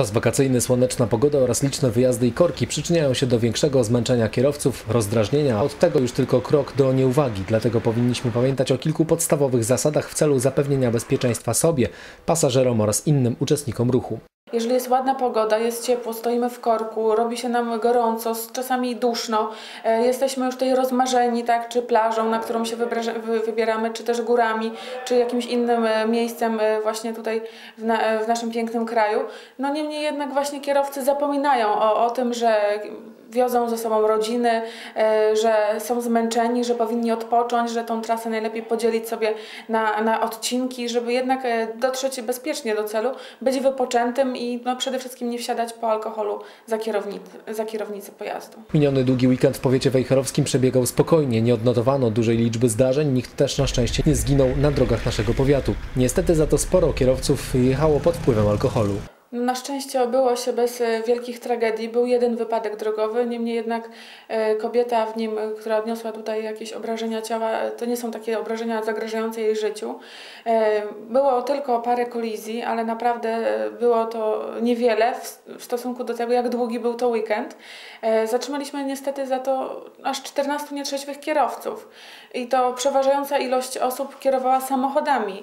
Czas wakacyjny, słoneczna pogoda oraz liczne wyjazdy i korki przyczyniają się do większego zmęczenia kierowców, rozdrażnienia, a od tego już tylko krok do nieuwagi. Dlatego powinniśmy pamiętać o kilku podstawowych zasadach w celu zapewnienia bezpieczeństwa sobie, pasażerom oraz innym uczestnikom ruchu. Jeżeli jest ładna pogoda, jest ciepło, stoimy w korku, robi się nam gorąco, czasami duszno, e, jesteśmy już tutaj rozmarzeni, tak, czy plażą, na którą się wybieramy, czy też górami, czy jakimś innym e, miejscem e, właśnie tutaj w, na, w naszym pięknym kraju. No niemniej jednak właśnie kierowcy zapominają o, o tym, że wiozą ze sobą rodziny, e, że są zmęczeni, że powinni odpocząć, że tą trasę najlepiej podzielić sobie na, na odcinki, żeby jednak e, dotrzeć bezpiecznie do celu, być wypoczętym i no, przede wszystkim nie wsiadać po alkoholu za, kierownic, za kierownicę pojazdu. Miniony długi weekend w powiecie wejherowskim przebiegał spokojnie, nie odnotowano dużej liczby zdarzeń, nikt też na szczęście nie zginął na drogach naszego powiatu. Niestety za to sporo kierowców jechało pod wpływem alkoholu. Na szczęście obyło się bez e, wielkich tragedii. Był jeden wypadek drogowy, niemniej jednak e, kobieta w nim, która odniosła tutaj jakieś obrażenia ciała, to nie są takie obrażenia zagrażające jej życiu. E, Było tylko parę kolizji, ale naprawdę było to niewiele w, stosunku do tego, jak długi był to weekend. Zatrzymaliśmy niestety za to aż 14 nietrzeźwych kierowców i to przeważająca ilość osób kierowała samochodami.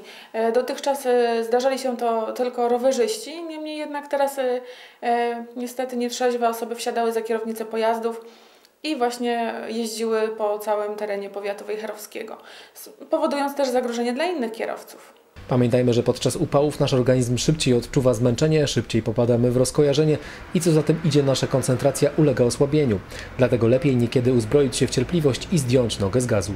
Dotychczas zdarzali się to tylko rowerzyści, niemniej jednak teraz e, niestety nietrzeźwe osoby wsiadały za kierownicę pojazdów i właśnie jeździły po całym terenie powiatu wejherowskiego, powodując też zagrożenie dla innych kierowców. Pamiętajmy, że podczas upałów nasz organizm szybciej odczuwa zmęczenie, szybciej popadamy w rozkojarzenie i co za tym idzie, nasza koncentracja ulega osłabieniu. Dlatego lepiej niekiedy uzbroić się w cierpliwość i zdjąć nogę z gazu.